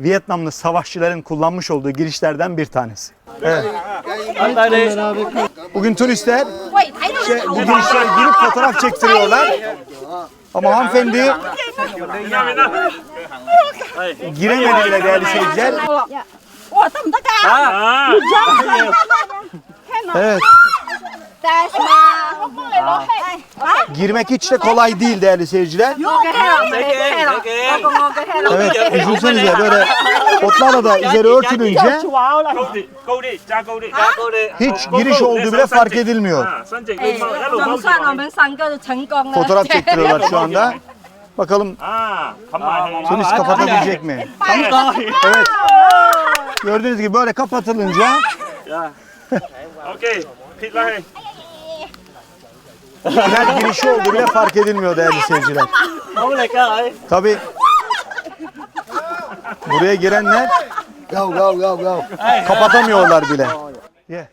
Vietnamlı savaşçıların kullanmış olduğu girişlerden bir tanesi. Evet. Bugün turistler işte bu girişlere girip fotoğraf çektiriyorlar. Ama hanımefendi giremedi bile değerli seyirciler. Evet. Girmek hiç de kolay değil değerli seyirciler. Evet düşünsenize böyle otlarla da üzeri örtülünce hiç giriş olduğu bile fark edilmiyor. Fotoğraf çektiriyorlar şu anda. Bakalım Sonuç kapatabilecek mi? Evet. Gördüğünüz gibi böyle kapatılınca. Okey. İnat girişi oldu bile fark edilmiyor değerli seyirciler. Tabii buraya girenler Go, go, go, go. kapatamıyorlar bile. Yeah.